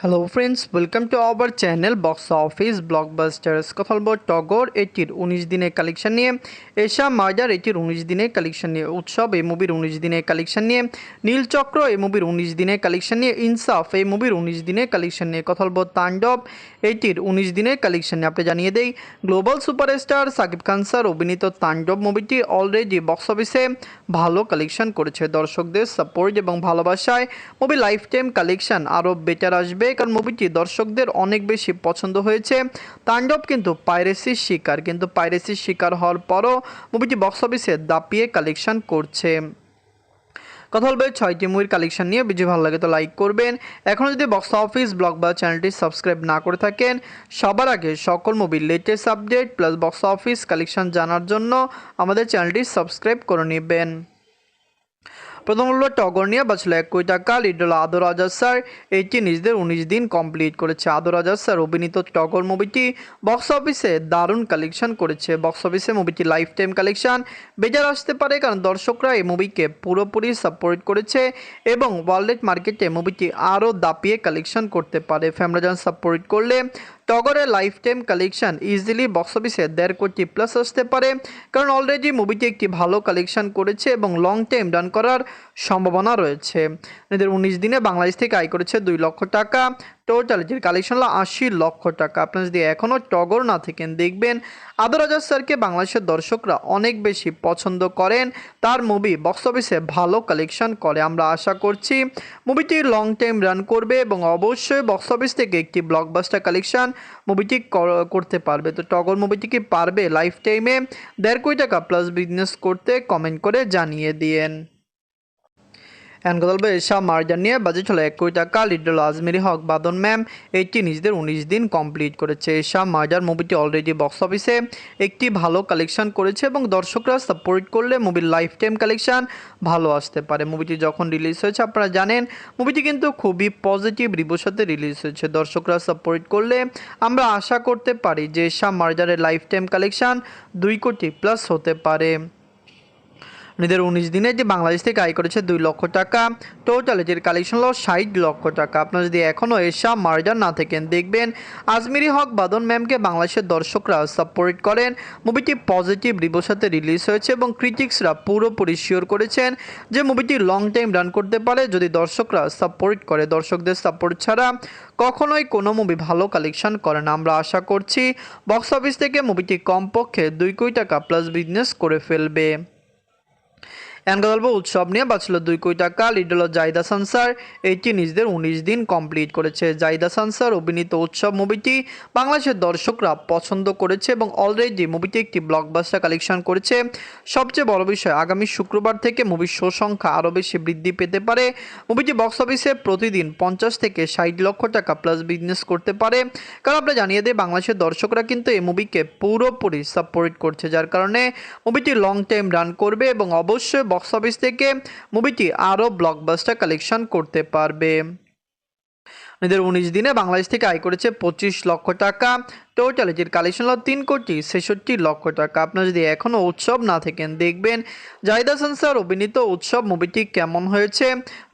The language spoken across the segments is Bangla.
Hello friends welcome to our channel box office blockbusters কথা বলব টগর এটির উনিশ দিনের কালেকশন নিয়ে এশা মার্ডার এটির উনিশ দিনের কালেকশন নিয়ে উৎসব এই মুভির উনিশ দিনের কালেকশন নিয়ে নীলচক্র এই মুভির উনিশ দিনের কালেকশন নিয়ে ইনসাফ এই মুভির উনিশ দিনের কালেকশন নিয়ে কথা বলব তাণ্ডব এটির উনিশ দিনের কালেকশন নিয়ে আপনি জানিয়ে দেই global superstar Shakib Khan sir অভিনীত তাণ্ডব মুভিটি অলরেডি বক্স অফিসে ভালো কালেকশন করেছে। দর্শকদের সাপোর্ট এবং ভালোবাসায় মুভি লাইফ টাইম কালেকশন আরও বেটার আসবে। কারণ মুভিটি দর্শকদের অনেক বেশি পছন্দ হয়েছে। তাণ্ডব কিন্তু পাইরেসির শিকার, কিন্তু পাইরেসির শিকার হওয়ার পরও মুভিটি বক্স অফিসে দাপিয়ে কালেকশন করছে। কথা বলবে ছয়টি মুভির কালেকশন নিয়ে। ভিডিও ভালো লাগে তো লাইক করবেন। এখনও যদি বক্স অফিস ব্লগ বা চ্যানেলটি সাবস্ক্রাইব না করে থাকেন, সবার আগে সকল মুভির latest update plus box office collection জানার জন্য আমাদের চ্যানেলটি সাবস্ক্রাইব করে নেবেন। প্রথম হলো টগর নিয়ে বাঁচলো এক কোটি টাকা লিড হলো আদর আজাদ স্যার। এটি নিজেদের উনিশ দিন কমপ্লিট করেছে। আদর আজাদ স্যার অভিনীত টগর মুভিটি বক্স অফিসে দারুণ কালেকশন করেছে। বক্স অফিসে মুভিটি লাইফ টাইম কালেকশন বেজার আসতে পারে কারণ দর্শকরা এই মুভিকে পুরোপুরি সাপোর্ট করেছে এবং ওয়ার্ল্ড মার্কেটে মুভিটি আরও দাপিয়ে কালেকশন করতে পারে। ফ্যামিলিজান সাপোর্ট করলে টগরের life time collection easily box অফিসে দেড় কোটি প্লাস আসতে পারে। কারণ অলরেডি মুভিটি একটি ভালো কালেকশন করেছে এবং লং টাইম রান করার সম্ভাবনা রয়েছে। এদের উনিশ দিনে বাংলাদেশ থেকে আয় করেছে দুই লক্ষ টাকা। টোটাল যের কালেকশন হলো আশি লক্ষ টাকা। আপনারা যদি এখনও টগর না থাকেন, দেখবেন আদর আজাদ স্যারকে বাংলাদেশের দর্শকরা অনেক বেশি পছন্দ করেন। তার মুভি বক্স অফিসে ভালো কালেকশন করে। আমরা আশা করছি মুভিটি লং টাইম রান করবে এবং অবশ্যই বক্স অফিস থেকে একটি ব্লকবাস্টার কালেকশন মুভিটি করতে পারবে। তো টগর মুভিটি কি পারবে লাইফ টাইমে দেড় কোটি টাকা প্লাস বিজনেস করতে কমেন্ট করে জানিয়ে দিয়েন। বলব এসা মার্জান নিয়ে বাজেট হলো এক কোটি টাকা লিডল আজমেরি হক বাদন ম্যাম। এটি নিজেদের উনিশ দিন কমপ্লিট করেছে। এসা মার্জার মুভিটি অলরেডি বক্স অফিসে একটি ভালো কালেকশন করেছে এবং দর্শকরা সাপোর্ট করলে মুভির লাইফ টাইম কালেকশন ভালো আসতে পারে। মুভিটি যখন রিলিজ হয়েছে, আপনারা জানেন মুভিটি কিন্তু খুবই পজিটিভ রিভিউর সাথে রিলিজ হয়েছে। দর্শকরা সাপোর্ট করলে আমরা আশা করতে পারি যে এসা মার্জারের লাইফ টাইম কালেকশন দুই কোটি প্লাস হতে পারে। নিজেদের উনিশ দিনে যে বাংলাদেশ থেকে আয় করেছে দুই লক্ষ টাকা টোটাল এটির কালেকশন হলো ষাট লক্ষ টাকা। আপনারা যদি এখনও এসা মার্জার না থাকেন, দেখবেন আজমিরি হক বাদন ম্যামকে বাংলাদেশের দর্শকরা সাপোর্ট করেন। মুভিটি পজিটিভ রিভিউর সাথে রিলিজ হয়েছে এবং ক্রিটিক্সরা পুরোপুরি শিওর করেছেন যে মুভিটি লং টাইম রান করতে পারে যদি দর্শকরা সাপোর্ট করে। দর্শকদের সাপোর্ট ছাড়া কখনোই কোনো মুভি ভালো কালেকশন করে না। আমরা আশা করছি বক্স অফিস থেকে মুভিটি কমপক্ষে দুই কোটি টাকা প্লাস বিজনেস করে ফেলবে। এন গল্প উৎসব নিয়ে বাঁচল দুই কোটি টাকা লিড হলো জাইদা সানসার। এটি নিজেদের উনিশ দিন কমপ্লিট করেছে। জাইদা সানসার অভিনীত উৎসব মুভিটি বাংলাদেশের দর্শকরা পছন্দ করেছে এবং অলরেডি মুভিটি একটি ব্লকবাস্টার কালেকশন করেছে। সবচেয়ে বড় বিষয়, আগামী শুক্রবার থেকে মুভির শো সংখ্যা আরও বেশি বৃদ্ধি পেতে পারে। মুভিটি বক্স অফিসে প্রতিদিন পঞ্চাশ থেকে ষাট লক্ষ টাকা প্লাস বিজনেস করতে পারে। কারণ আমরা জানিয়ে দিই, বাংলাদেশের দর্শকরা কিন্তু এই মুভিকে পুরোপুরি সাপোর্ট করছে, যার কারণে মুভিটি লং টাইম রান করবে এবং অবশ্যই বক্স অফিস থেকে মুভিটি আরও ব্লকবাস্টার কালেকশন করতে পারবে। নিজের উনিশ দিনে বাংলাদেশ থেকে আয় করেছে পঁচিশ লক্ষ টাকা। টোটাল এটির কালেকশন হলো তিন কোটি ছেষট্টি লক্ষ টাকা। আপনারা যদি এখনও উৎসব না থাকেন, দেখবেন জাহিদা সানসার অভিনীত উৎসব মুভিটি কেমন হয়েছে?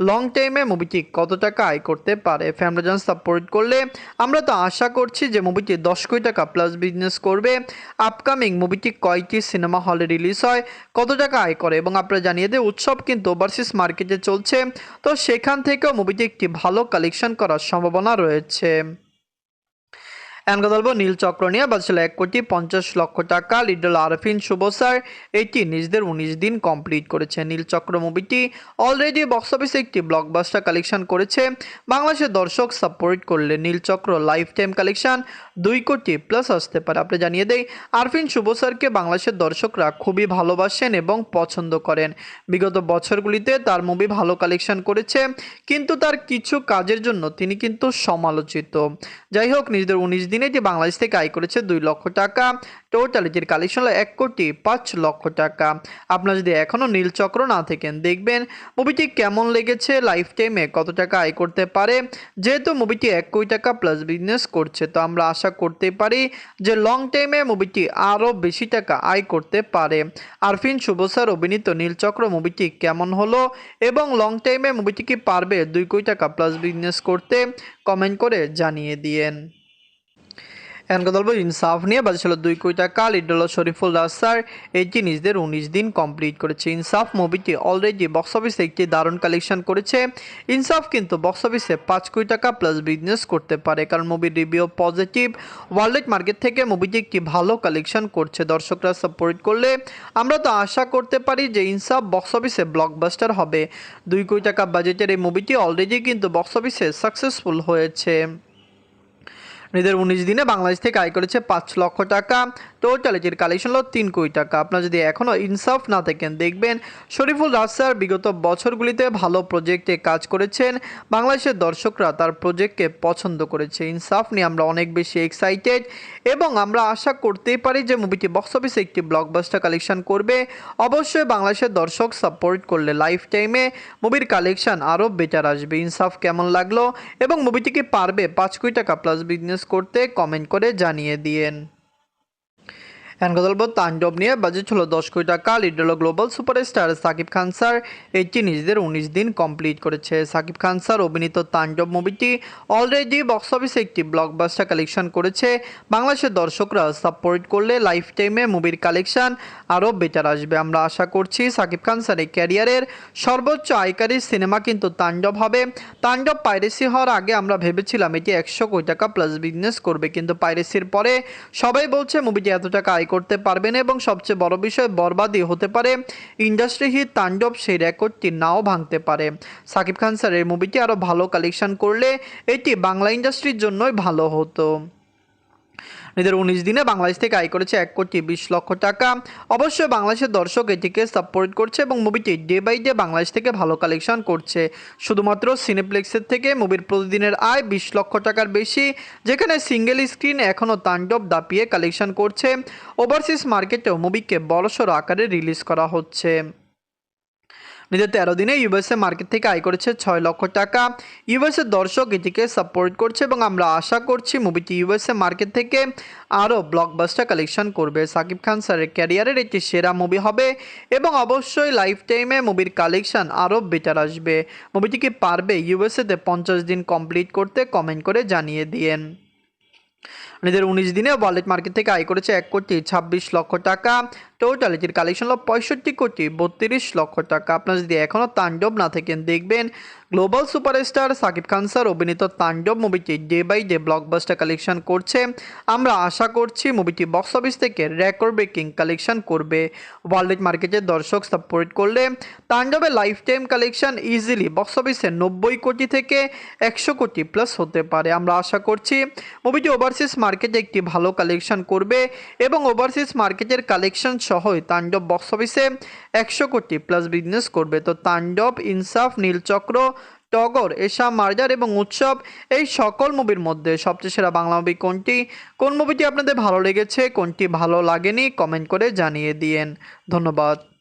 লং টাইমে মুভিটি কত টাকা আয় করতে পারে? ফ্যামিলিজন সাপোর্ট করলে আমরা তো আশা করছি যে মুভিটি দশ কোটি টাকা প্লাস বিজনেস করবে। আপকামিং মুভিটি কয়টি সিনেমা হলে রিলিজ হয়, কত টাকা আয় করে? এবং আপনারা জানিয়ে দেয় উৎসব কিন্তু ওভারসিজ মার্কেটে চলছে। তো সেখান থেকেও মুভিটি একটি ভালো কালেকশন করার সম্ভাবনা রয়েছে। এনকা বলব নীল চক্র নিয়ে বাজছিল এক কোটি পঞ্চাশ লক্ষ টাকা। লিডল আরফিন শুভ এটি নিজেদের উনিশ দিন কমপ্লিট করেছে। নীল চক্র মুভিটি অলরেডি বক্স অফিসে একটি ব্লকবাস্টার কালেকশন করেছে। বাংলাদেশের দর্শক সাপোর্ট করলে নীল চক্র লাইফ টাইম কালেকশন দুই কোটি প্লাস আসতে পারে। আপনি জানিয়ে দেই, আরফিন শুভ স্যারকে বাংলাদেশের দর্শকরা খুবই ভালোবাসেন এবং পছন্দ করেন। বিগত বছরগুলিতে তার মুভি ভালো কালেকশন করেছে, কিন্তু তার কিছু কাজের জন্য তিনি কিন্তু সমালোচিত। যাই হোক, নিজেদের উনিশ দিনে এটি বাংলাদেশ থেকে আয় করেছে দুই লক্ষ টাকা টোটাল এটির কালেকশন হলো এক কোটি পাঁচ লক্ষ টাকা। আপনারা যদি এখনও নীলচক্র না থাকেন, দেখবেন মুভিটি কেমন লেগেছে লাইফ টাইমে কত টাকা আয় করতে পারে। যেহেতু মুভিটি এক কোটি টাকা প্লাস বিজনেস করছে, তো আমরা আশা করতে পারি যে লং টাইমে মুভিটি আরও বেশি টাকা আয় করতে পারে। আরফিন শুভ স্যার অভিনীত নীলচক্র মুভিটি কেমন হলো এবং লং টাইমে মুভিটি কি পারবে দুই কোটি টাকা প্লাস বিজনেস করতে? কমেন্ট করে জানিয়ে দিয়েন। এখন কথা বলব, ইনসাফ নিয়ে বাজে ছিল দুই কোটি টাকা লিড হলো শরীফুল স্যার এটি নিজেদের উনিশ দিন কমপ্লিট করেছে। ইনসাফ মুভিটি অলরেডি বক্স অফিসে একটি দারুণ কালেকশন করেছে। ইনসাফ কিন্তু বক্স অফিসে পাঁচ কোটি টাকা প্লাস বিজনেস করতে পারে, কারণ মুভির রিভিউ পজিটিভ ওয়ার্ল্ড মার্কেট থেকে মুভিটি একটি ভালো কালেকশন করছে, দর্শকরা সাপোর্ট করলে। আমরা তো আশা করতে পারি যে ইনসাফ বক্স অফিসে ব্লকবাস্টার হবে। দুই কোটি টাকা বাজেটের এই মুভিটি অলরেডি কিন্তু বক্স অফিসে সাকসেসফুল হয়েছে। নিজের উনিশ দিনে বাংলাদেশ থেকে আয় করেছে পাঁচ লক্ষ টাকা। টোটাল এটির কালেকশন হলো তিন কোটি টাকা। আপনারা যদি এখনও ইনসাফ না থাকেন, দেখবেন শরীফুল রাজ স্যার বিগত বছরগুলিতে ভালো প্রজেক্টে কাজ করেছেন। বাংলাদেশের দর্শকরা তার প্রজেক্টকে পছন্দ করেছে। ইনসাফ নিয়ে আমরা অনেক বেশি এক্সাইটেড এবং আমরা আশা করতেই পারি যে মুভিটি বক্স অফিসে একটি ব্লকবাস্টার কালেকশন করবে। অবশ্যই বাংলাদেশের দর্শক সাপোর্ট করলে লাইফ টাইমে মুভির কালেকশন আরও বেটার আসবে। ইনসাফ কেমন লাগল এবং মুভিটিকে পারবে? পাঁচ কোটি টাকা প্লাস বিজনেস করতে কমেন্ট করে জানিয়ে দিয়েন। এখন তাণ্ডব নিয়ে বাজেট হলো দশ কোটি টাকা lead global superstar Shakib Khan sir. এটি নিজেদের উনিশ দিন কমপ্লিট করেছে। সাকিব খান স্যার অভিনীত তাণ্ডব মুভিটি অলরেডি বক্স অফিসে একটি ব্লকবাস্টার কালেকশন করেছে। বাংলাদেশের দর্শকরা সাপোর্ট করলে লাইফ টাইমে মুভির কালেকশন আরও বেটার আসবে। আমরা আশা করছি সাকিব খান স্যারের ক্যারিয়ারের সর্বোচ্চ আয়কারী সিনেমা কিন্তু তাণ্ডব হবে। তাণ্ডব পাইরেসি হওয়ার আগে আমরা ভেবেছিলাম এটি একশো কোটি টাকা প্লাস বিজনেস করবে। কিন্তু পাইরেসির পরে সবাই বলছে মুভিটি এত টাকা আয় করতে পারবেন এবং সবচেয়ে বড় বিষয় বরবাদি হতে পারে ইন্ডাস্ট্রি হিট তাণ্ডব, সেই রেকর্ডটি নাও ভাঙতে পারে। সাকিব খান স্যার এই মুভিটি আরও ভালো কালেকশন করলে এটি বাংলা ইন্ডাস্ট্রির জন্যই ভালো হতো। নিজের উনিশ দিনে বাংলাদেশ থেকে আয় করেছে এক কোটি বিশ লক্ষ টাকা। অবশ্যই বাংলাদেশের দর্শক এটিকে সাপোর্ট করছে এবং মুভিটি ডে বাই ডে বাংলাদেশ থেকে ভালো কালেকশন করছে। শুধুমাত্র সিনেপ্লেক্সের থেকে মুভির প্রতিদিনের আয় বিশ লক্ষ টাকার বেশি, যেখানে সিঙ্গেল স্ক্রিন এখনও তাণ্ডব দাপিয়ে কালেকশন করছে। ওভারসিজ মার্কেটেও মুভিকে বড়সড় আকারে রিলিজ করা হচ্ছে। নিজের তেরো দিনে ইউএসএ মার্কেট থেকে আয় করেছে ছয় লক্ষ টাকা। ইউএসএ দর্শক এটিকে সাপোর্ট করছে এবং আমরা আশা করছি মুভিটি ইউএসএ মার্কেট থেকে আরও ব্লকবাস্টার কালেকশন করবে। সাকিব খান স্যারের ক্যারিয়ারের একটি সেরা মুভি হবে এবং অবশ্যই লাইফ টাইমে মুভির কালেকশন আরও বেটার আসবে। মুভিটি কি পারবে ইউএসএতে পঞ্চাশ দিন কমপ্লিট করতে? কমেন্ট করে জানিয়ে দিয়েন নিজের উনিশ দিনে ওয়ালেট মার্কেট থেকে আয় করেছে এক কোটি ছাব্বিশ লক্ষ টাকা। টোটাল এটির কালেকশন হলো পঁয়ষট্টি কোটি বত্রিশ লক্ষ টাকা। আপনারা যদি এখনও তাণ্ডব না থাকেন, দেখবেন global superstar Shakib Khan sir অভিনীত তাণ্ডব মুভিটি day by day blockbuster collection করছে। আমরা আশা করছি মুভিটি বক্স অফিস থেকে রেকর্ড ব্রেকিং কালেকশন করবে। ওয়ার্ল্ড মার্কেটের দর্শক সাপোর্ট করলে তাণ্ডবের life time collection easily box অফিসে নব্বই কোটি থেকে একশো কোটি প্লাস হতে পারে। আমরা আশা করছি মুভিটি ওভারসিজ মার্কেটে একটি ভালো কালেকশন করবে এবং ওভারসিজ মার্কেটের কালেকশন সহই তাণ্ডব বক্স অফিসে একশো কোটি প্লাস বিজনেস করবে। তো তাণ্ডব, ইনসাফ, নীলচক্র, টগর, এশা, মার্জার এবং উৎসব এই সকল মুভির মধ্যে সবচেয়ে সেরা বাংলা মুভি কোনটি? কোন মুভিটি আপনাদের ভালো লেগেছে, কোনটি ভালো লাগেনি কমেন্ট করে জানিয়ে দিয়েন। ধন্যবাদ।